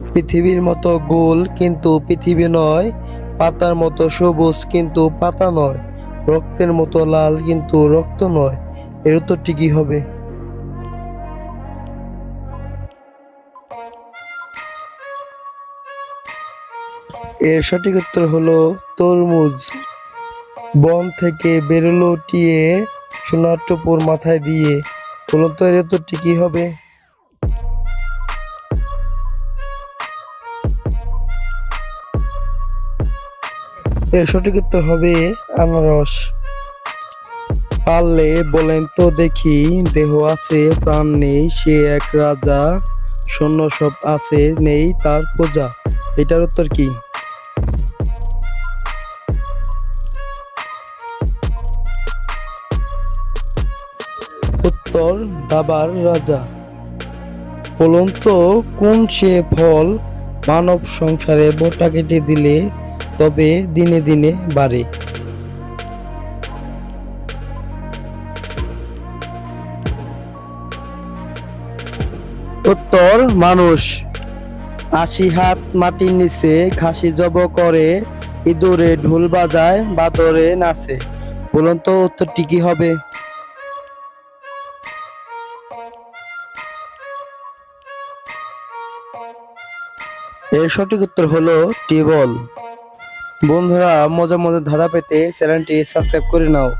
পৃথিবীর মতো গোল কিন্তু পৃথিবী নয়, পাতার মতো সবুজ কিন্তু পাতা নয়, রক্তের মতো লাল কিন্তু রক্ত নয়, এর উত্তরটি কি হবে। এর সঠিক উত্তর হলো তরমুজ। বন থেকে বেরোলো টিয়ে সোনার টুপুর মাথায় দিয়ে বলুন তো এর উত্তরটি কি হবে। এর সঠিক উত্তর হবে আনারস। পারলে বলেন তো দেখি, দেহ আছে, প্রাণ নেই, সে এক রাজা, সৈন্য সব আছে, নেই তার প্রজা। এটার উত্তর কি? উত্তর, দাবার রাজা। বলুন তো, কোন সে ফল মানব সংসারে বোটা কেটে দিলে তবে দিনে দিনে বাড়ে। উত্তর, মানুষ। আশি হাত মাটির নিচে খাসি জব করে, ইঁদুরে ঢোল বাজায়, বাদরে নাচে। বলুন তো উত্তরটি কি হবে? এর সঠিক উত্তর হলো টিবল বন্ধুরা মজা মজা ধাঁধা পেতে চ্যানেলটি সাবস্ক্রাইব করে নাও।